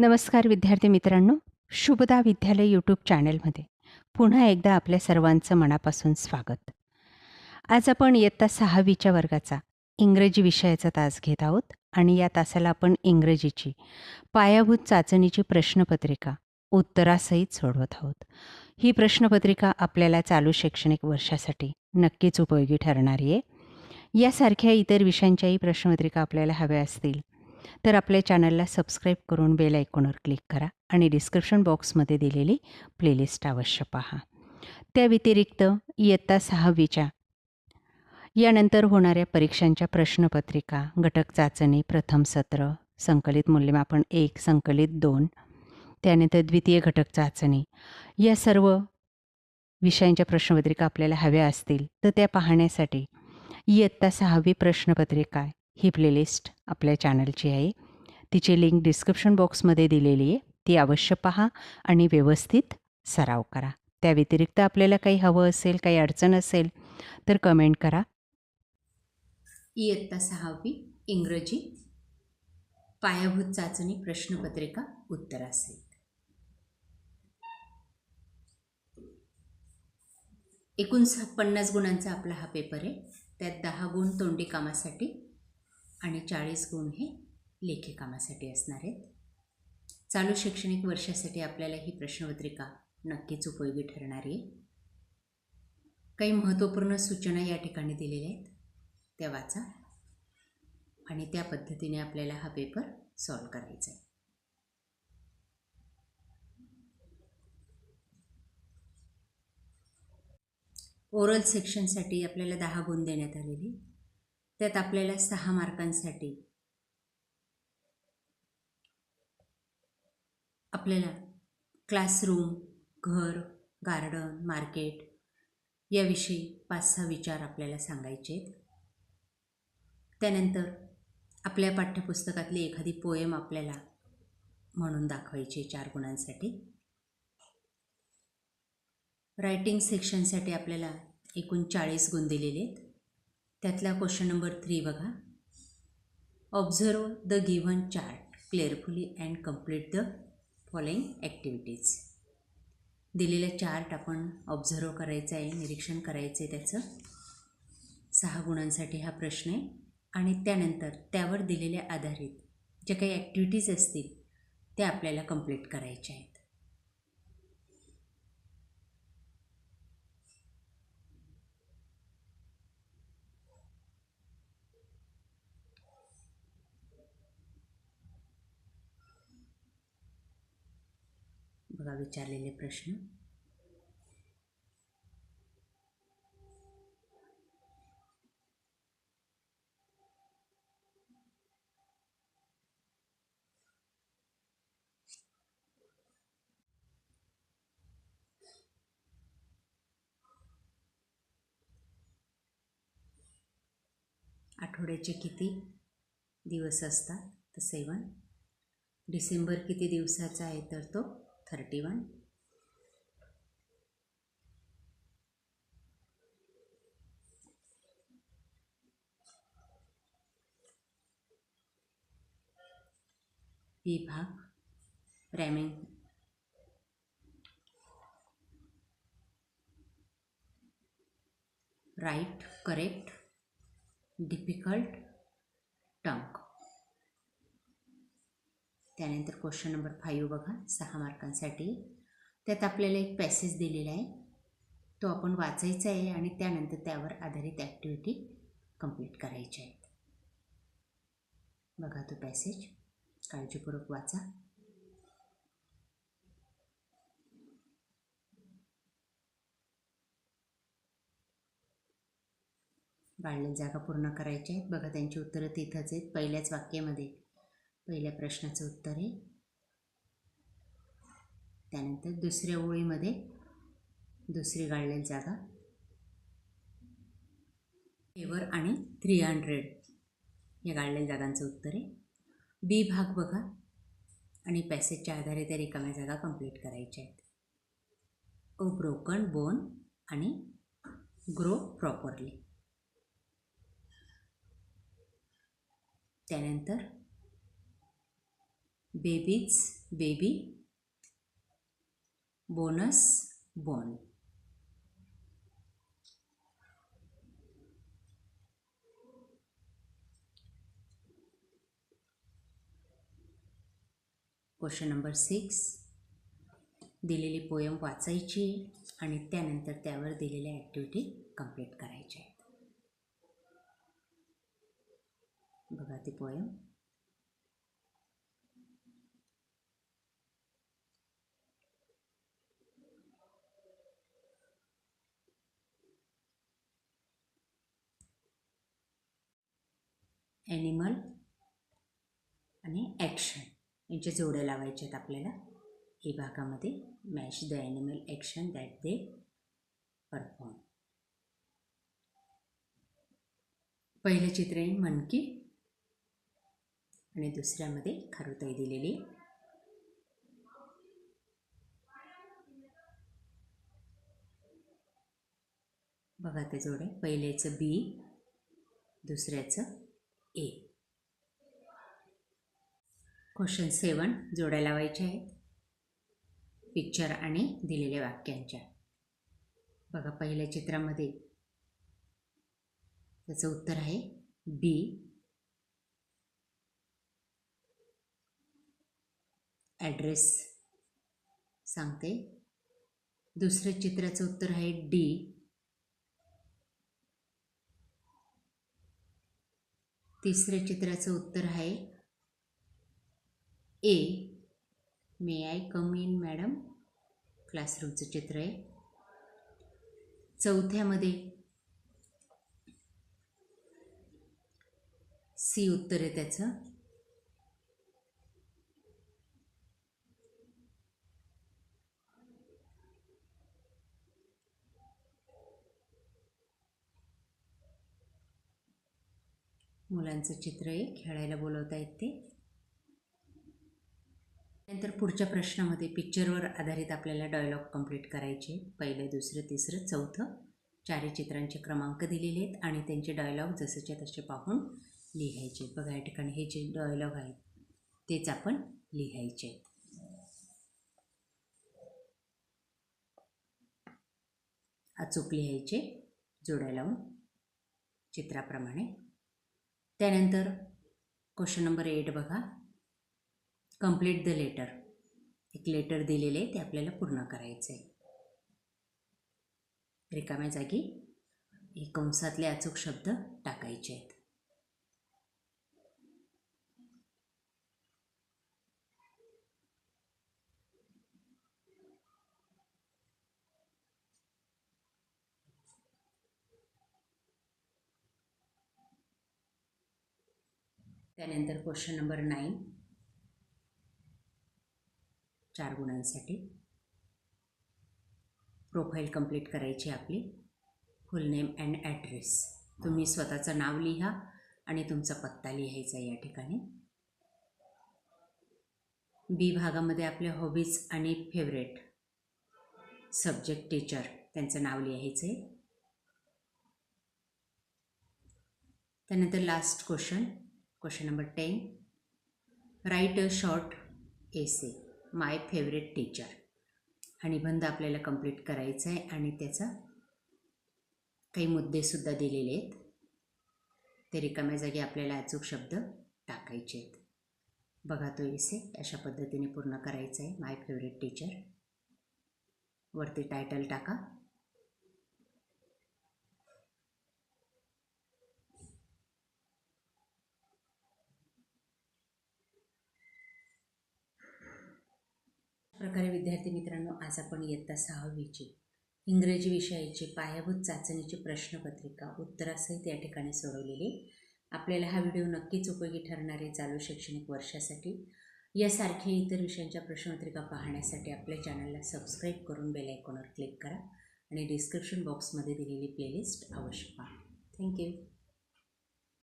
नमस्कार विद्यार्थी मित्रांनो. शुभदा विद्यालय यूट्यूब चॅनेलमध्ये. पुन्हा एकदा आपल्या सर्वांचं मनापासून स्वागत. आज आपण इयत्ता सहावीच्या वर्गाचा इंग्रजी विषयाचा तास घेत आहोत आणि या तासाला आपण इंग्रजीची पायाभूत चाचणीची प्रश्नपत्रिका उत्तरासहित सोडवत आहोत. ही प्रश्नपत्रिका आपल्याला चालू शैक्षणिक वर्षासाठी नक्कीच उपयोगी ठरणारी आहे. यासारख्या इतर विषयांच्याही प्रश्नपत्रिका आपल्याला हव्या असतील तर आपल्या चॅनलला सबस्क्राईब करून बेल आयकॉनवर क्लिक करा आणि डिस्क्रिप्शन बॉक्समध्ये दिलेली प्लेलिस्ट अवश्य पहा. त्या व्यतिरिक्त इयत्ता सहावीच्या यानंतर होणाऱ्या परीक्षांच्या प्रश्नपत्रिका घटक चाचणी प्रथम सत्र संकलित मूल्यमापन एक संकलित दोन त्यानंतर द्वितीय घटक चाचणी या सर्व विषयांच्या प्रश्नपत्रिका आपल्याला हव्या असतील तर त्या पाहण्यासाठी इयत्ता सहावी प्रश्नपत्रिका ही प्लेलिस्ट आपल्या चॅनलची आहे. तिची लिंक डिस्क्रिप्शन बॉक्समध्ये दिलेली आहे. ती अवश्य पहा आणि व्यवस्थित सराव करा. त्या व्यतिरिक्त आपल्याला काही हवं असेल काही अडचण असेल तर कमेंट करा. इयत्ता सहावी इंग्रजी. पायाभूत चाचणी प्रश्नपत्रिका उत्तरासहित. एकूण पन्नास गुणांचा आपला हा पेपर आहे. त्यात दहा गुण तोंडी कामासाठी आणि चाळीस गुण हे लेखी कामासाठी असणार आहेत. चालू शैक्षणिक वर्षासाठी आपल्याला ही प्रश्नपत्रिका नक्कीच उपयोगी ठरणारी आहे. काही महत्त्वपूर्ण सूचना या ठिकाणी दिलेल्या आहेत. त्या वाचा आणि त्या पद्धतीने आपल्याला हा पेपर सॉल्व करायचा आहे. ओरल सेक्शनसाठी आपल्याला दहा गुण देण्यात आलेले त्यात आपल्याला सहा मार्कांसाठी आपल्याला क्लासरूम घर गार्डन मार्केट याविषयी पाच सहा विचार आपल्याला सांगायचे आहेत त्यानंतर आपल्या पाठ्यपुस्तकातली एखादी पोएम आपल्याला म्हणून दाखवायची चार गुणांसाठी. रायटिंग सेक्शनसाठी आपल्याला एकूण चाळीस गुण दिलेले आहेत. त्यातला क्वेश्चन नंबर थ्री बघा. Observe the given chart carefully and complete the following activities दिलेलं चार्ट आपण ऑब्झर्व करायचं आहे निरीक्षण करायचं आहे त्याचं. सहा गुणांसाठी हा प्रश्न आहे. आणि त्यानंतर त्यावर दिलेल्या आधारित ज्या काही ॲक्टिव्हिटीज असतील त्या आपल्याला कंप्लीट करायच्या आहेत. बघा विचारलेले प्रश्न? आठवड्याचे किती दिवस असतात? तर सेवन. डिसेंबर किती दिवसाचा आहे तर तो? थर्टी वन विभाग रॅमिंग राईट करेक्ट डिफ़िकल्ट टंक त्यानंतर क्वेश्चन नंबर फाईव्ह बघा सहा मार्कांसाठी. त्यात आपल्याला एक पॅसेज दिलेला आहे. तो आपण वाचायचा आहे आणि त्यानंतर त्यावर आधारित ॲक्टिव्हिटी कंप्लीट करायच्या आहेत बघा तो पॅसेज काळजीपूर्वक वाचा. गाळलेली जागा पूर्ण करायच्या आहेत. बघा त्यांची उत्तरं तिथंच आहेत. पहिल्याच वाक्यामध्ये. पहिल्या प्रश्नाचं उत्तर आहे. त्यानंतर दुसऱ्या ओळीमध्ये दुसरी गाळलेली जागा. एवर आणि थ्री हंड्रेड या गाळलेल्या जागांचं उत्तर आहे. बी भाग बघा. आणि पॅसेजच्या आधारे त्या रिकाम्या जागा कंप्लीट करायच्या आहेत. ओ ब्रोकन बोन आणि ग्रो प्रॉपरली त्यानंतर babies baby. Bones born. Question number six. दिलेली पोयम वाचायची आणि त्यानंतर त्यावर दिलेल्या ॲक्टिव्हिटी कंप्लीट करायच्या आहेत. बघा ती पोयम. ॲनिमल आणि ॲक्शन यांच्या जोड्या लावायच्या आहेत आपल्याला. हे भागामध्ये match the animal action that they perform पहिलं चित्र आहे मनकी आणि दुसऱ्यामध्ये खारुताई दिलेली बघा ते जोडे. पहिल्याचं बी दुसऱ्याचं ए. क्वेश्चन सेवन जोड्या लावायचे आहेत. पिक्चर आणि दिलेल्या वाक्यांच्या. बघा पहिल्या चित्रामध्ये त्याचं उत्तर आहे बी ॲड्रेस सांगते. दुसऱ्या चित्राचं उत्तर आहे डी तिसऱ्या चित्राचं उत्तर आहे. A. May I come in madam क्लासरूमचं चित्र आहे. चौथ्यामध्ये सी उत्तर आहे त्याचं. मुलांचं चित्र आहे खेळायला बोलवता येते. नंतर पुढच्या प्रश्नामध्ये पिक्चरवर आधारित आपल्याला डायलॉग कंप्लीट करायचे. पहिलं दुसरं तिसरं चौथं. चारही चित्रांचे क्रमांक दिलेले आहेत आणि त्यांचे डायलॉग जसेच्या तसे पाहून लिहायचे. बघा या ठिकाणी हे जे डायलॉग आहेत तेच आपण लिहायचे अचूक लिहायचे. जोड्या लावून चित्राप्रमाणे त्यानंतर क्वेश्चन नंबर एट बघा. कंप्लीट द लेटर एक लेटर दिलेले आहे ते आपल्याला पूर्ण करायचं आहे रिकाम्या जागी हे कंसातले अचूक शब्द टाकायचे आहेत. त्यानंतर क्वेश्चन नंबर नाईन चार गुणांसाठी. प्रोफाईल कंप्लीट करायची आपली. फुल नेम अँड ॲड्रेस तुम्ही स्वतःचं नाव लिहा आणि तुमचा पत्ता लिहायचा या ठिकाणी. बी भागामध्ये आपल्या हॉबीज आणि फेवरेट सब्जेक्ट टीचर त्यांचं नाव लिहायचं आहे त्यानंतर last question question number ten write a short essay my favourite teacher हा निबंध आपल्याला कंप्लीट करायचा आहे आणि त्याचा काही मुद्देसुद्धा दिलेले आहेत. ते रिकाम्या जागी आपल्याला अचूक शब्द टाकायचे आहेत. बघा तो एसे अशा पद्धतीने पूर्ण करायचा आहे माय फेवरेट टीचर वरती टायटल टाका. प्रकारे विद्यार्थी मित्रांनो आज आपण इयत्ता सहावीची इंग्रजी विषयाची पायाभूत चाचणीची प्रश्नपत्रिका उत्तरासहित या ठिकाणी सोडवलेली आपल्याला हा व्हिडिओ नक्कीच उपयोगी ठरणारे चालू शैक्षणिक वर्षासाठी. यासारख्या इतर विषयांच्या प्रश्नपत्रिका पाहण्यासाठी आपल्या चॅनलला सबस्क्राईब करून बेल आयकॉनवर क्लिक करा आणि डिस्क्रिप्शन बॉक्समध्ये दिलेली प्लेलिस्ट अवश्य पहा. थँक्यू